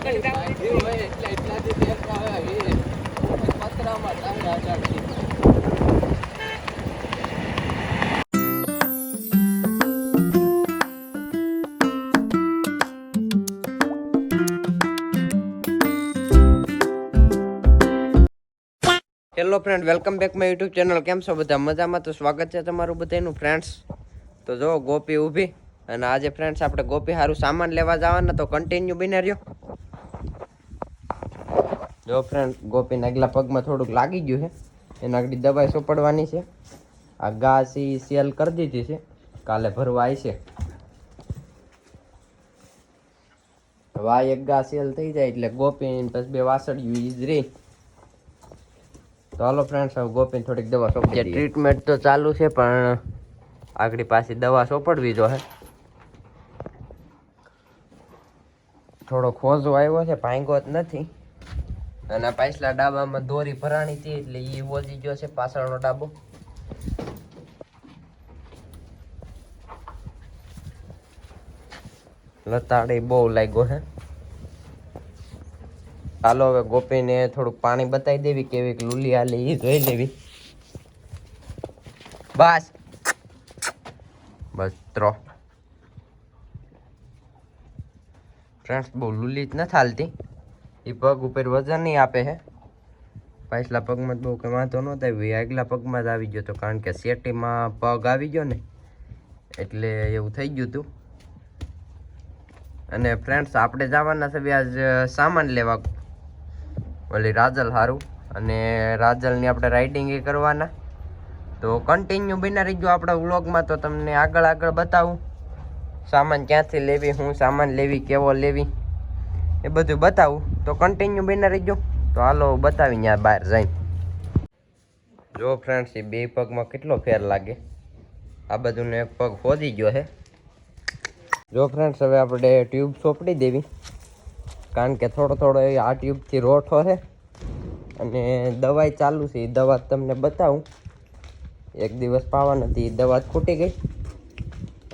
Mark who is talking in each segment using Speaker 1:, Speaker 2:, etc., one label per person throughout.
Speaker 1: Hello friend welcome back my YouTube channel કેમ છો બધા? મજામાં તો સ્વાગત છે તમારું બધાનું ફ્રેન્ડ્સ તો જો, ગોપી ઊભી. અને આજે ફ્રેન્ડ્સ આપણે ગોપી સારું સામાન લેવા જવાના, તો કન્ટિન્યુ બિના રહ્યો. જો ફ્રેન્ડ ગોપીને આગલા પગમાં થોડુંક લાગી ગયું છે. એના આગળ દવાઈ સોપડવાની છે. આ ઘાસ ઈ સેલ કરી દીધી છે. કાલે ભરવા આવશે હવે આ એક ગા સેલ થઈ જાય એટલે ગોપી પછી બે વાસળિયું ઈ જ રહી. તો હાલો ફ્રેન્ડ્સ હવે ગોપીને થોડીક દવા સોંપી ટ્રીટમેન્ટ તો ચાલુ છે પણ આગળ પાછી દવા સોંપડવી જો હે. થોડો ખોજો આવ્યો છે ભાંગો જ નથી. અને પાછલા ડાબામાં દોરી ભરાણી હતી એટલે એ ઓજી ગયો છે પાછળનો ડાબો. લતાડી બહુ લાગ્યો હે. ચાલો હવે ગોપીને થોડુંક પાણી બતાવી દેવી કેવી લુલી હાલી એ જોઈ લેવી. બસ. બસ ત્રો. ફ્રેન્ડ્સ બહુ લુલી જ નથી હાલતી. એ પગ ઉપર વજન નહીં આપે છે પાછલા પગમાં જ બહુ કંઈ વાંધો નહોતો આવ્યો આગલા પગમાં જ આવી ગયો હતો કારણ કે સેટીમાં પગ આવી ગયો ને, એટલે એવું થઈ ગયું હતું અને ફ્રેન્ડ્સ આપણે જવાના છે આજ સામાન લેવા. ઓલી રાજલ હારું અને રાજલની આપણે રાઇડિંગ એ કરવાના. તો કન્ટિન્યુ બિના રહીજો આપણા વ્લોગમાં તો તમને આગળ આગળ બતાવું. સામાન ક્યાંથી લેવી, હું સામાન લેવી, કેવો લેવી. એ બધું બતાવું. તો કન્ટિન્યુ બિના રહીજો. તો હાલો બતાવી ત્યાં બહાર જઈને. જો ફ્રેન્ડ્સ એ બે પગમાં કેટલો ફેર લાગે? આ બધું એક પગ ખોદી ગયો છે જો ફ્રેન્ડ્સ હવે આપણે ટ્યુબ સોંપડી દેવી. કારણ કે થોડો થોડો એ આ ટ્યુબથી રોઠો છે અને દવાઈ ચાલુ છે, એ દવા તમને બતાવું. એક દિવસ પાવા નથી દવા ખૂટી ગઈ.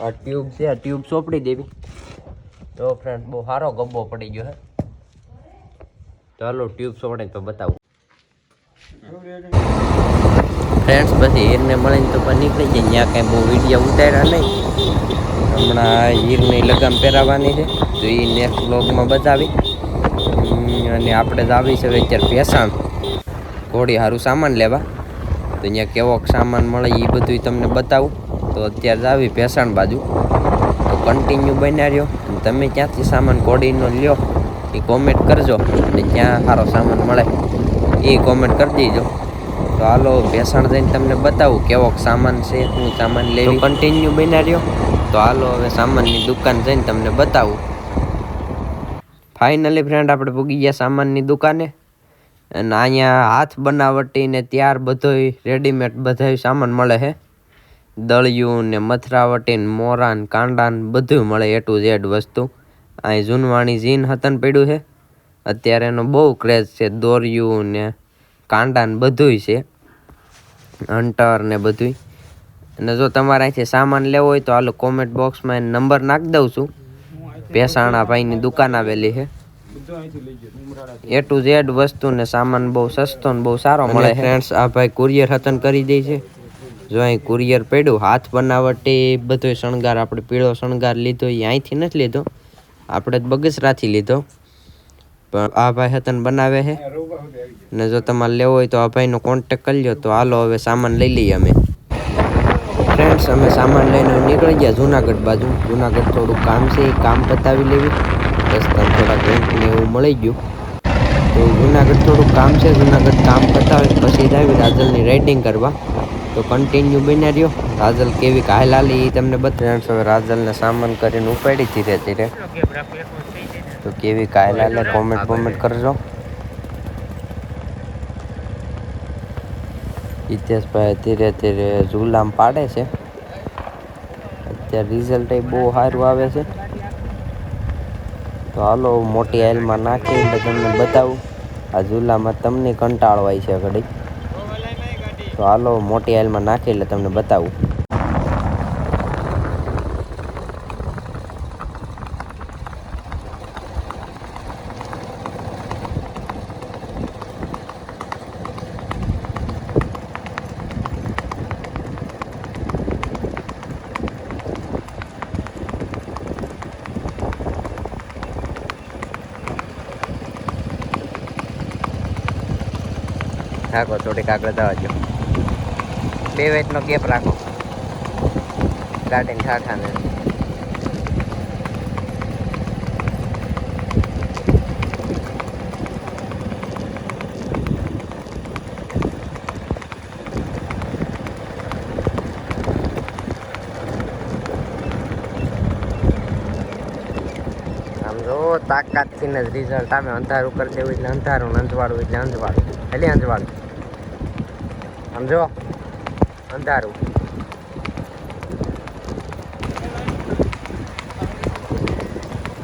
Speaker 1: આ ટ્યુબ છે, આ ટ્યુબ સોંપડી દેવી. જો ફ્રેન્ડ બહુ સારો ગબ્બો પડી ગયો હે. ચાલો ટ્યુબ સોડે તો બતાવું. ફ્રેન્ડ્સ પછી હીરને મળીને તો પણ નીકળી જાય. ત્યાં કાંઈ બહુ વીડિયો ઉતાર્યા નહીં. હમણાં હીરની લગામ પહેરાવાની છે. તો એ નેક્સ્ટ બ્લોગમાં બતાવી. અને આપણે જ આવી છે અત્યારે ભેસાણ. ઘોડી સારું સામાન લેવા. તો અહીંયા કેવો સામાન મળે એ બધું તમને બતાવું. તો અત્યારે જ આવી ભેસાણ બાજુ. તો કન્ટિન્યુ બન્યા રહ્યો. તમે ક્યાંથી સામાન કોડીનો લ્યો એ કોમેન્ટ કરજો અને ક્યાં સારો સામાન મળે એ કોમેન્ટ કરી દેજો. તો હાલો ભેસાણ જઈને તમને બતાવું કેવો સામાન છે હું સામાન લેવી. કન્ટિન્યુ બના રહ્યો. તો હાલો હવે સામાનની દુકાન જઈને તમને બતાવું. ફાઇનલી ફ્રેન્ડ આપણે પૂગી ગયા સામાનની દુકાને. અને અહીંયા હાથ બનાવટી ને ત્યાર બધોય રેડીમેડ બધાય સામાન મળે છે. દળિયું ને મથરાવટીન મોરાન કાંડાન કાંડા ને બધું મળે એ ટુ ઝેડ વસ્તુ. અહીં જૂનવાણી જીન હતન પડ્યું છે. અત્યારે એનો બહુ ક્રેઝ છે. દોર્યું ને કાંડાન બધુંય છે. હન્ટર ને બધુંય. અને જો તમારે અહીંથી સામાન લેવો હોય તો હાલો કોમેન્ટ બોક્સમાં એને નંબર નાખી દઉં છું. ભેસાણા ભાઈની દુકાન આવેલી છે. એ ટુ ઝેડ વસ્તુ ને સામાન બહુ સસ્તો ને બહુ સારો મળે ફ્રેન્ડ્સ આ ભાઈ કુરિયર હતન કરી દે છે. જો અહીં કુરિયર પડ્યું, હાથ બનાવટી બધો શણગાર, આપણે પીળો શણગાર લીધો, એ અહીંથી નથી લીધો. આપણે બગસરાથી લીધો. પણ આ ભાઈ હતન બનાવે છે ને જો તમારે લેવો હોય તો આ ભાઈનો કોન્ટેક કરી લ્યો. તો હાલો, હવે સામાન લઈ લઈએ અમે. ફ્રેન્ડ્સ અમે સામાન લઈને નીકળી ગયા જુનાગઢ બાજુ. જુનાગઢ થોડું કામ છે, એ કામ પતાવી લેવી. રસ્તા થોડાક રેન્ટ એવું મળી ગયું. તો જુનાગઢ થોડું કામ છે, જુનાગઢ કામ પતાવી, પછી જ આવી રાજલની રાઇડિંગ કરવા. તો કન્ટિન્યુ બન્યા રહ્યો. રાજલ કેવી કાયલાલી એ તમને બતાવે હવે રાજલને સામાન કરીને ઉપાડી ધીરે ધીરે તો કેવી કાયલાલે કોમેન્ટ કોમેન્ટ કરજો. હિતેશભાઈ ધીરે ધીરે ઝુલામ પાડે છે. અત્યારે રિઝલ્ટ એ બહુ સારું આવે છે. તો હાલો, મોટી આઈલમાં નાખી એટલે તમને બતાવું. આ ઝુલામાં તમને કંટાળવાય છે ઘડી તો હાલો મોટી હાલમાં નાખી એટલે તમને બતાવું કાકો થોડી કાકડા જવા બે વેટનો ગેપ રાખો. ગાર્ડન ઠાઠાને. તાકાતથી જ રિઝલ્ટ આવે. અંધારું કરી દેવું એટલે અંધારું ને અંજવાળું એટલે અંજવાળું એટલે અંજવાળું આમ જો. અંધારું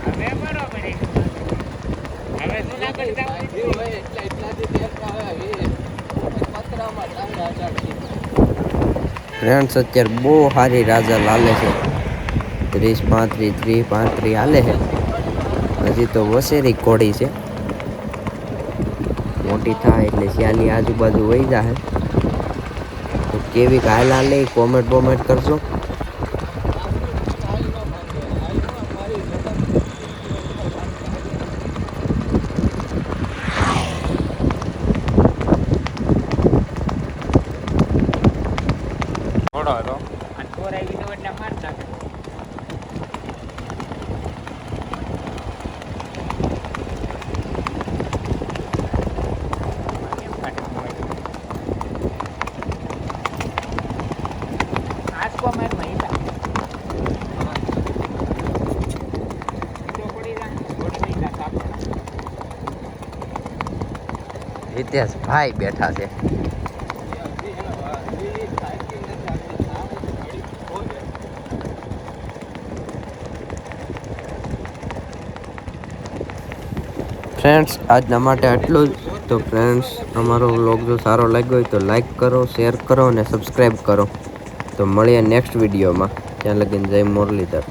Speaker 2: હવે બરોબર છે. હવે જુનાગઢ જવાનું છે.
Speaker 1: ફ્રેન્ડ્સ અત્યારે બહુ સારી રાજા લાલે છે ત્રીસ પાંત્રીસ ત્રીસ પાંત્રીસ હાલે છે હજી તો વસેરી કોડી છે મોટી થાય એટલે શિયાલી આજુબાજુ વહી જાય તો કેવી કાલ હાલે કોમેન્ટ બોમેન્ટ કરજો
Speaker 2: ઘોડો હતો અને ચોરાઈ ગયો એટલે માર નાખે આંચકો માર મહિલા ચોપડી જા ઘોડી જા કાપડ
Speaker 1: હિતેશ ભાઈ બેઠા છે. ફ્રેન્ડ્સ આજના માટે આટલું જ. તો ફ્રેન્ડ્સ અમારો વ્લોગ જો સારો લાગ્યો હોય તો લાઈક કરો શેર કરો અને સબસ્ક્રાઈબ કરો. તો મળીએ નેક્સ્ટ વિડીયોમાં ત્યાં લગીને જય મુરલીધર.